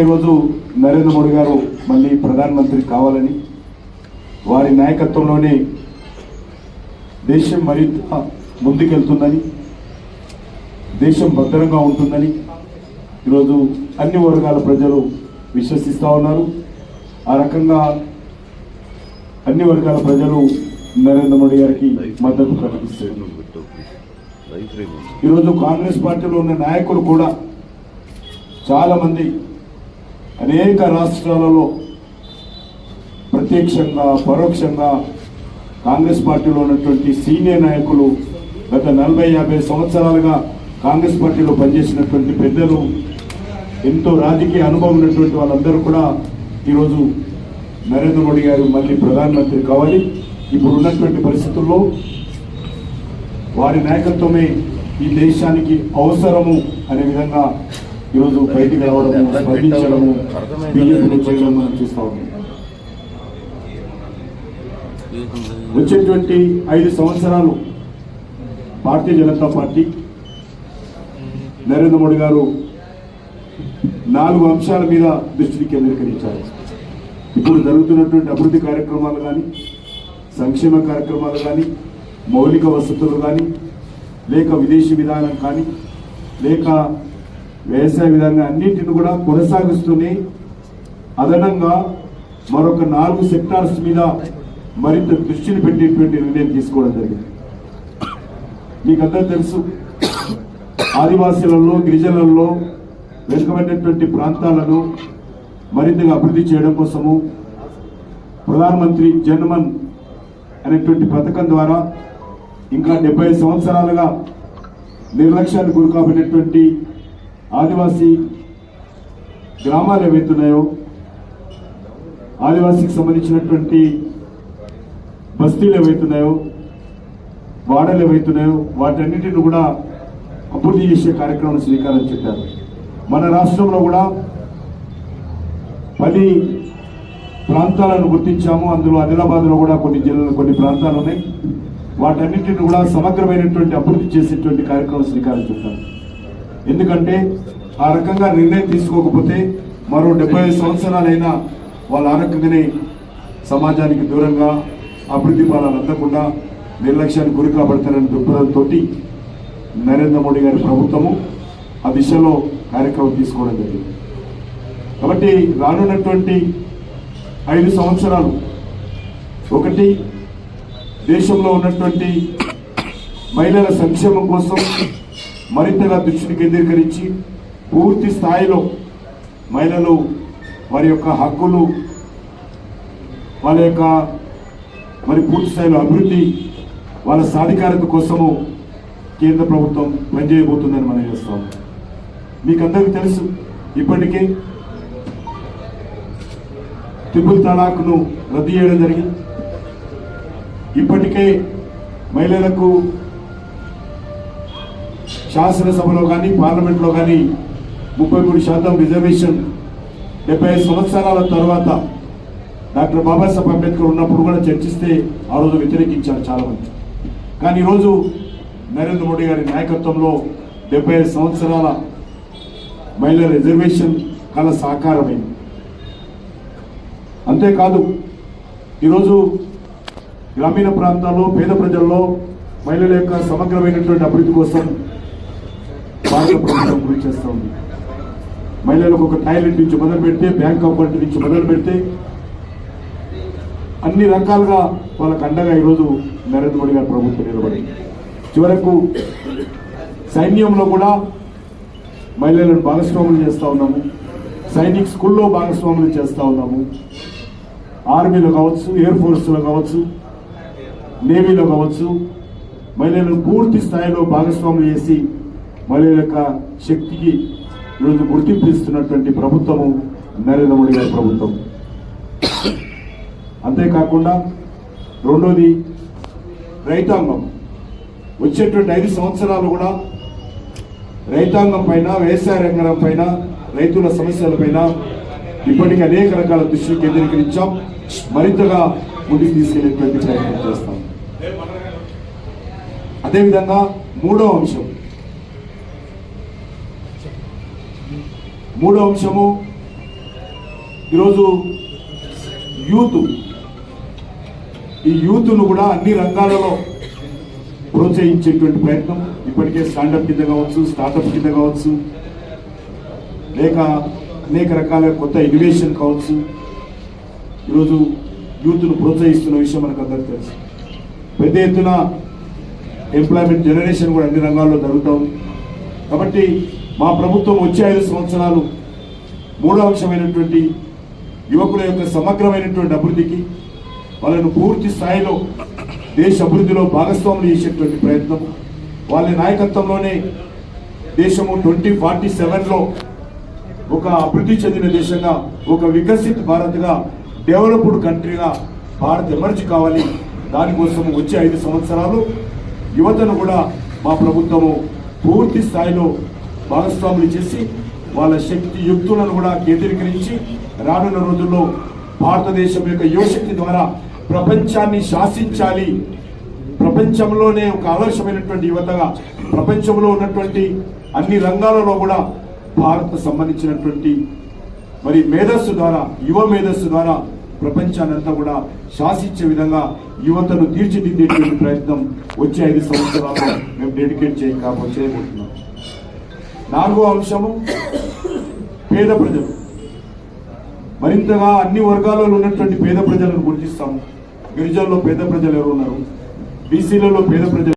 ఈరోజు నరేంద్ర మోడీ గారు మళ్ళీ ప్రధానమంత్రి కావాలని వారి నాయకత్వంలోనే దేశం మరింత ముందుకెళ్తుందని దేశం భద్రంగా ఉంటుందని ఈరోజు అన్ని వర్గాల ప్రజలు విశ్వసిస్తూ ఉన్నారు. ఆ రకంగా అన్ని వర్గాల ప్రజలు నరేంద్ర మోడీ గారికి మద్దతు ప్రకటిస్తారు. ఈరోజు కాంగ్రెస్ పార్టీలో ఉన్న నాయకులు కూడా చాలామంది అనేక రాష్ట్రాలలో ప్రత్యక్షంగా పరోక్షంగా కాంగ్రెస్ పార్టీలో ఉన్నటువంటి సీనియర్ నాయకులు గత నలభై యాభై సంవత్సరాలుగా కాంగ్రెస్ పార్టీలో పనిచేసినటువంటి పెద్దలు ఎంతో రాజకీయ అనుభవం ఉన్నటువంటి వాళ్ళందరూ కూడా ఈరోజు నరేంద్ర మోడీ గారు మళ్ళీ ప్రధానమంత్రి కావాలి. ఇప్పుడు ఉన్నటువంటి పరిస్థితుల్లో వారి నాయకత్వమే ఈ దేశానికి అవసరము అనే విధంగా ఈరోజు బయటికి రావడము స్పందించడము బీజేపీలో చేయడం మనం చూస్తా ఉన్నాం. వచ్చేటువంటి ఐదు సంవత్సరాలు భారతీయ జనతా పార్టీ నరేంద్ర మోడీ గారు నాలుగు అంశాల మీద దృష్టిని కేంద్రీకరించారు. ఇప్పుడు జరుగుతున్నటువంటి అభివృద్ధి కార్యక్రమాలు కానీ సంక్షేమ కార్యక్రమాలు కానీ మౌలిక వసతులు కానీ లేక విదేశీ విధానం కానీ లేక వ్యవసాయ విధంగా అన్నింటిని కూడా కొనసాగిస్తూనే అదనంగా మరొక నాలుగు సెక్టార్స్ మీద మరింత దృష్టిని పెట్టేటువంటి నిర్ణయం తీసుకోవడం జరిగింది. మీకందరూ తెలుసు ఆదివాసీలలో గిరిజనులలో వెనుకబడినటువంటి ప్రాంతాలను మరింతగా అభివృద్ధి చేయడం కోసము ప్రధానమంత్రి జన్మన్ అనేటువంటి పథకం ద్వారా ఇంకా డెబ్బై సంవత్సరాలుగా నిర్లక్ష్యానికి గురికాబడినటువంటి ఆదివాసీ గ్రామాలు ఏవైతున్నాయో ఆదివాసీకి సంబంధించినటువంటి బస్తీలు ఏవైతున్నాయో వాడలు ఏవైతున్నాయో వాటన్నిటిని కూడా అభివృద్ధి చేసే కార్యక్రమం శ్రీకారం చుట్టారు. మన రాష్ట్రంలో కూడా పది ప్రాంతాలను గుర్తించాము. అందులో ఆదిలాబాద్లో కూడా కొన్ని జిల్లాలు కొన్ని ప్రాంతాలు ఉన్నాయి. వాటన్నిటిని కూడా సమగ్రమైనటువంటి అభివృద్ధి చేసేటువంటి కార్యక్రమం శ్రీకారం చుట్టారు. ఎందుకంటే ఆ రకంగా నిర్ణయం తీసుకోకపోతే మరో డెబ్బై సంవత్సరాలైనా వాళ్ళ ఆ రకంగానే సమాజానికి దూరంగా అభివృద్ధి ఫలాలు అందకుండా నిర్లక్ష్యానికి గురి కాబడతారని దృక్పథంతో నరేంద్ర మోడీ గారి ప్రభుత్వము ఆ దిశలో కార్యక్రమం తీసుకోవడం జరిగింది. కాబట్టి రానున్నటువంటి ఐదు సంవత్సరాలు ఒకటి దేశంలో ఉన్నటువంటి మహిళల సంక్షేమం కోసం మరింతగా దృష్టిని కేంద్రీకరించి పూర్తి స్థాయిలో మహిళలు వారి యొక్క హక్కులు వాళ్ళ యొక్క మరి పూర్తి స్థాయిలో అభివృద్ధి వాళ్ళ సాధికారత కోసము కేంద్ర ప్రభుత్వం పనిచేయబోతుందని మనం చేస్తాం. మీకు అందరికీ తెలుసు ఇప్పటికే ట్రిపుల్ తలాక్ను రద్దు చేయడం జరిగింది. ఇప్పటికే మహిళలకు శాసనసభలో కానీ పార్లమెంట్లో కానీ ముప్పై మూడు శాతం రిజర్వేషన్ డెబ్బై ఐదు సంవత్సరాల తర్వాత డాక్టర్ బాబాసాహెబ్ అంబేద్కర్ ఉన్నప్పుడు కూడా చర్చిస్తే ఆ రోజు వ్యతిరేకించారు చాలామంది. కానీ ఈరోజు నరేంద్ర మోడీ గారి నాయకత్వంలో డెబ్బై ఐదు సంవత్సరాల మహిళల రిజర్వేషన్ కళ సాకారమైంది. అంతేకాదు ఈరోజు గ్రామీణ ప్రాంతాల్లో పేద ప్రజల్లో మహిళల యొక్క సమగ్రమైనటువంటి అభివృద్ధి కోసం భారత ప్రభుత్వం కృషి చేస్తూ ఉంది మహిళలకు ఒక టాయిలెట్ నుంచి మొదలు పెడితే బ్యాంక్ అకౌంట్ నుంచి మొదలు పెడితే అన్ని రకాలుగా వాళ్ళకు అండగా ఈరోజు నరేంద్ర మోడీ గారి ప్రభుత్వం నిలబడి చివరకు సైన్యంలో కూడా మహిళలను భాగస్వాములు చేస్తూ ఉన్నాము. సైనిక్ స్కూల్లో భాగస్వాములు చేస్తూ ఉన్నాము. ఆర్మీలో కావచ్చు ఎయిర్ ఫోర్స్లో కావచ్చు నేవీలో కావచ్చు మహిళలను పూర్తి స్థాయిలో భాగస్వాములు చేసి మహిళల యొక్క శక్తికి ఈరోజు గుర్తింపు ఇస్తున్నటువంటి ప్రభుత్వము నరేంద్ర మోడీ గారి ప్రభుత్వం. అంతేకాకుండా రెండోది రైతాంగం. వచ్చేటువంటి ఐదు సంవత్సరాలు కూడా రైతాంగం పైన వ్యవసాయ రంగం పైన రైతుల సమస్యల పైన ఇప్పటికీ అనేక రకాల దృష్టి కేంద్రీకరించాం. మరింతగా ముందుకు తీసుకెళ్ళేటువంటి ప్రయత్నం చేస్తాం. అదేవిధంగా మూడో అంశం. మూడో అంశము ఈరోజు యూత్. ఈ యూత్ను కూడా అన్ని రంగాలలో ప్రోత్సహించేటువంటి ప్రయత్నం. ఇప్పటికే స్టాండప్ కింద కావచ్చు స్టార్టప్ కింద కావచ్చు లేక అనేక రకాల కొత్త ఇన్నోవేషన్ కావచ్చు. ఈరోజు యూత్ను ప్రోత్సహిస్తున్న విషయం మనకు అందరికీ తెలుసు. పెద్ద ఎత్తున ఎంప్లాయ్మెంట్ జనరేషన్ కూడా అన్ని రంగాల్లో జరుగుతూ ఉంది. కాబట్టి మా ప్రభుత్వం వచ్చే ఐదు సంవత్సరాలు మూడో అంశమైనటువంటి యువకుల యొక్క సమగ్రమైనటువంటి అభివృద్ధికి వాళ్ళను పూర్తి స్థాయిలో దేశ అభివృద్ధిలో భాగస్వాములు చేసేటువంటి ప్రయత్నం. వాళ్ళ నాయకత్వంలోనే దేశము ట్వంటీ ఫార్టీ సెవెన్లో ఒక అభివృద్ధి చెందిన దేశంగా ఒక వికసిత్ భారత్గా డెవలప్డ్ కంట్రీగా భారత్ ఎమర్జ్ కావాలి. దానికోసం వచ్చే ఐదు సంవత్సరాలు యువతను కూడా మా ప్రభుత్వము పూర్తి స్థాయిలో భాగస్వాములు చేసి వాళ్ళ శక్తి యుక్తులను కూడా కేంద్రీకరించి రానున్న రోజుల్లో భారతదేశం యొక్క యువశక్తి ద్వారా ప్రపంచాన్ని శాసించాలి. ప్రపంచంలోనే ఒక ఆదర్శమైనటువంటి యువతగా ప్రపంచంలో ఉన్నటువంటి అన్ని రంగాలలో కూడా భారత్ సంబంధించినటువంటి మరి మేధస్సు ద్వారా యువ మేధస్సు ద్వారా ప్రపంచాన్ని అంతా కూడా శాసించే విధంగా యువతను తీర్చిదిద్దేటువంటి ప్రయత్నం వచ్చే ఐదు సంవత్సరాలు మేము డెడికేట్ చేయకపోతే చేయబోతున్నాం నాలుగో అంశము పేద ప్రజలు. మరింతగా అన్ని వర్గాలలో ఉన్నటువంటి పేద ప్రజలను గుర్తిస్తాము. గిరిజనుల్లో పేద ప్రజలు ఎవరు ఉన్నారు? బీసీలలో పేద ప్రజలు